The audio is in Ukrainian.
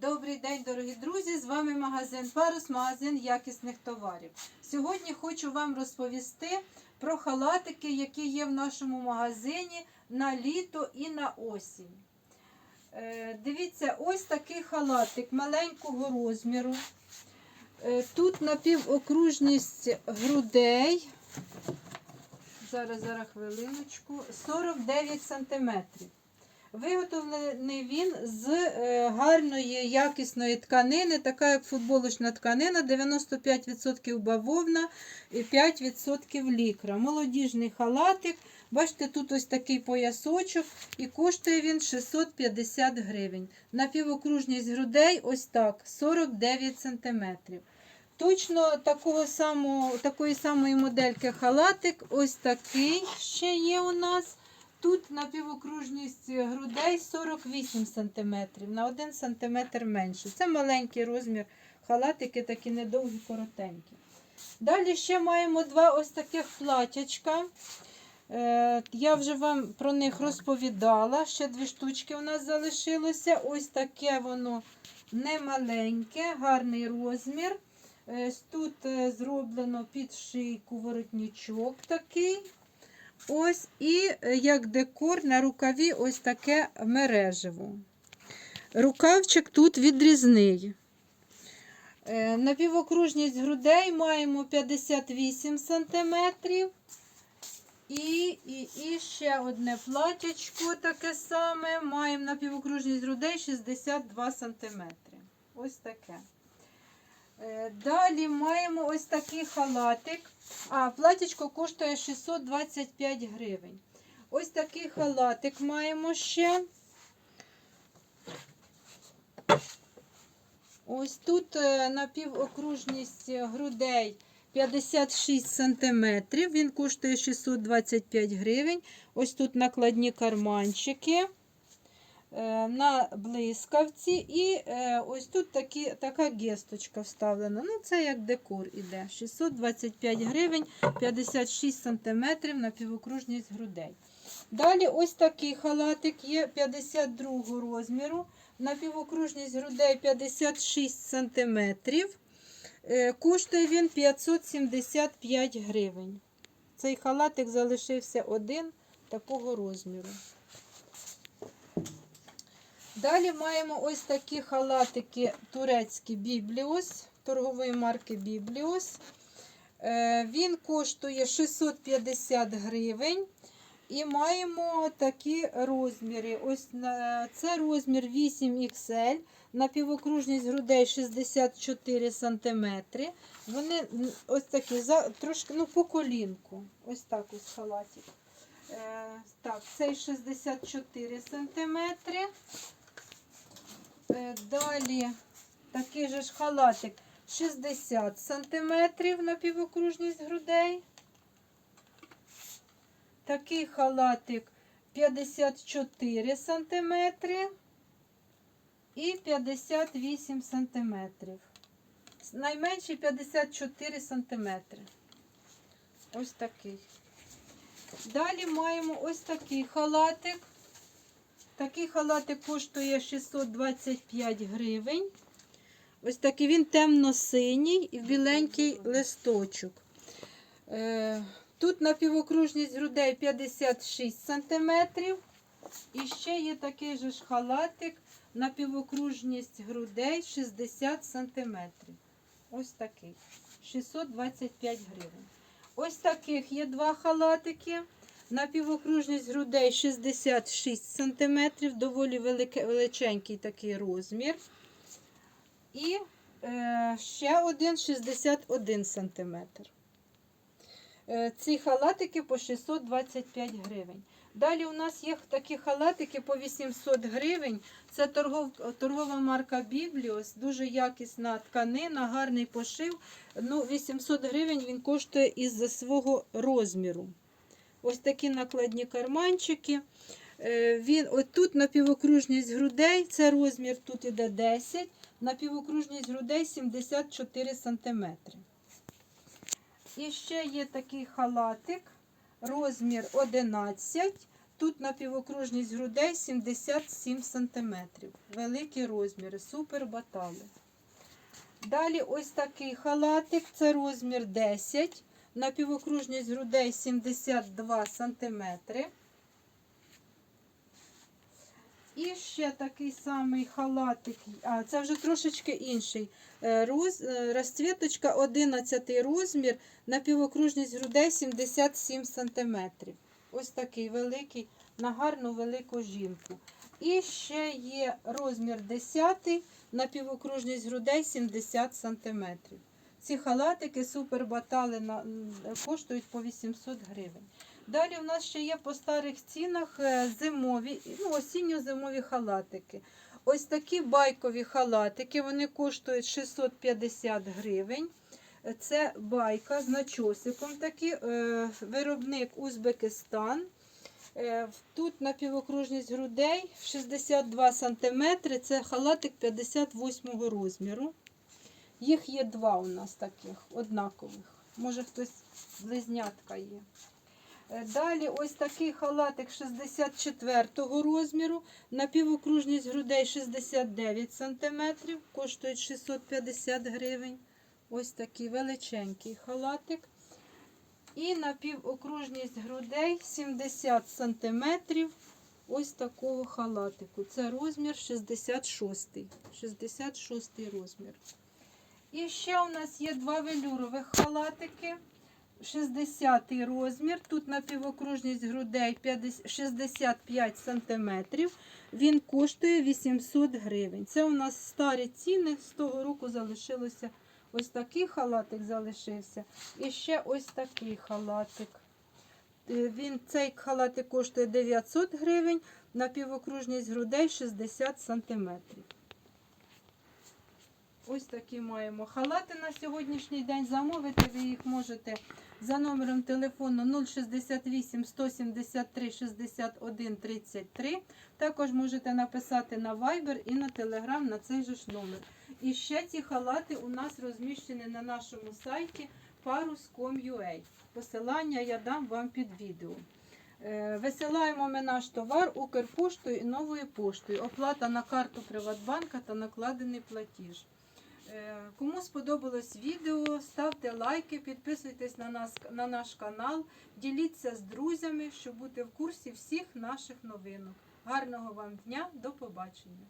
Добрий день, дорогі друзі! З вами магазин Парус, магазин якісних товарів. Сьогодні хочу вам розповісти про халатики, які є в нашому магазині на літо і на осінь. Е, Дивіться, ось такий халатик маленького розміру. Е, Тут напівокружність грудей. Зараз, зараз хвилиночку. 49 сантиметрів. Виготовлений він з е, гарної якісної тканини, така як футболочна тканина, 95% бавовна і 5% лікра. Молодіжний халатик. Бачите, тут ось такий поясочок і коштує він 650 гривень. Напівокружність грудей ось так, 49 см. Точно такого самого, такої самої модельки халатик, ось такий ще є у нас. Тут напівокружність грудей 48 см, на 1 см менше. Це маленький розмір халатики, такі недовгі, коротенькі. Далі ще маємо два ось таких платячка. Е, Я вже вам про них розповідала. Ще дві штучки у нас залишилося. Ось таке воно немаленьке, гарний розмір. Е, Тут е, зроблено під шийку воротничок такий. Ось і е, як декор на рукаві ось таке мережево. Рукавчик тут відрізний. Е, Напівокружність грудей маємо 58 см. І, і, і ще одне платячко таке саме. Маємо напівокружність грудей 62 см. Ось таке. Е, Далі маємо ось такий халатик. А, платічко коштує 625 гривень. Ось такий халатик маємо ще. Ось тут е, напівокружність грудей 56 см. Він коштує 625 гривень. Ось тут накладні карманчики на блискавці. І е, ось тут такі, така гесточка вставлена. Ну, це як декор іде. 625 гривень, 56 см напівокружність грудей. Далі ось такий халатик є 52 розміру. Напівокружність грудей 56 см. Е, Коштує він 575 гривень. Цей халатик залишився один такого розміру. Далі маємо ось такі халатики турецькі Бібліус, торгової марки Бібліус. Е, Він коштує 650 гривень. І маємо такі розміри. Ось це розмір 8XL, напівокружність грудей 64 см. Вони ось такі, трошки ну, по колінку. Ось так ось халатик. Е, так, цей 64 см. Е, далі такий же ж халатик 60 см напівокружність грудей. Такий халатик 54 см і 58 см. Найменший 54 см. Ось такий. Далі маємо ось такий халатик. Такий халатик коштує 625 гривень. Ось такий він темно-синій і біленький листочок. Е, Тут напівокружність грудей 56 см. І ще є такий же ж халатик, напівокружність грудей 60 см. Ось такий. 625 гривень. Ось таких є два халатики. Напівокружність грудей 66 см, доволі величенький такий розмір. І е, ще один 61 см. Е, Ці халатики по 625 гривень. Далі у нас є такі халатики по 800 гривень. Це торгов, торгова марка Бібліос, дуже якісна тканина, гарний пошив. Ну, 800 гривень він коштує із-за свого розміру. Ось такі накладні карманчики. Е, Він, от тут напівокружність грудей, це розмір тут іде 10, напівокружність грудей 74 см. І ще є такий халатик, розмір 11. Тут напівокружність грудей 77 см. Великі розміри, супер батали. Далі ось такий халатик, це розмір 10, напівокружність грудей 72 см. І ще такий самий халатик, а це вже трошечки інший. Е, Роз, е, розцвіточка 11 розмір, напівокружність грудей 77 см. Ось такий великий, на гарну велику жінку. І ще є розмір 10, напівокружність грудей 70 см. Ці халатики супер батали на, коштують по 800 гривень. Далі в нас ще є по старих цінах е, зимові, ну, осінньо-зимові халатики. Ось такі байкові халатики, вони коштують 650 гривень. Це байка з начосиком такий, е, виробник Узбекистан. Е, Тут напівокружність грудей 62 см, це халатик 58 розміру. Їх є два у нас таких, однакових. Може хтось близнятка є. Е, Далі ось такий халатик 64 розміру, напівокружність грудей 69 см, коштують 650 гривень. Ось такий величенький халатик. І напівокружність грудей 70 см. Ось такого халатику. Це розмір 66. 66 розмір. І ще у нас є два велюрових халатики. 60 розмір. Тут напівокружність грудей 65 см. Він коштує 800 гривень. Це у нас старі ціни. З того року залишилося ось такий халатик залишився. І ще ось такий халатик. Е, Він, цей халатик коштує 900 гривень, напівокружність грудей 60 см. Ось такі маємо халати на сьогоднішній день. Замовити ви їх можете за номером телефону 068 173 61 33. Також можете написати на Viber і на Telegram на цей же ж номер. І ще ці халати у нас розміщені на нашому сайті parus.com.ua. Посилання я дам вам під відео. Е, Висилаємо ми наш товар Укрпоштою і новою поштою. Оплата на карту Приватбанка та накладений платіж. Е, Кому сподобалось відео, ставте лайки, підписуйтесь на, нас, на наш канал, діліться з друзями, щоб бути в курсі всіх наших новинок. Гарного вам дня, до побачення!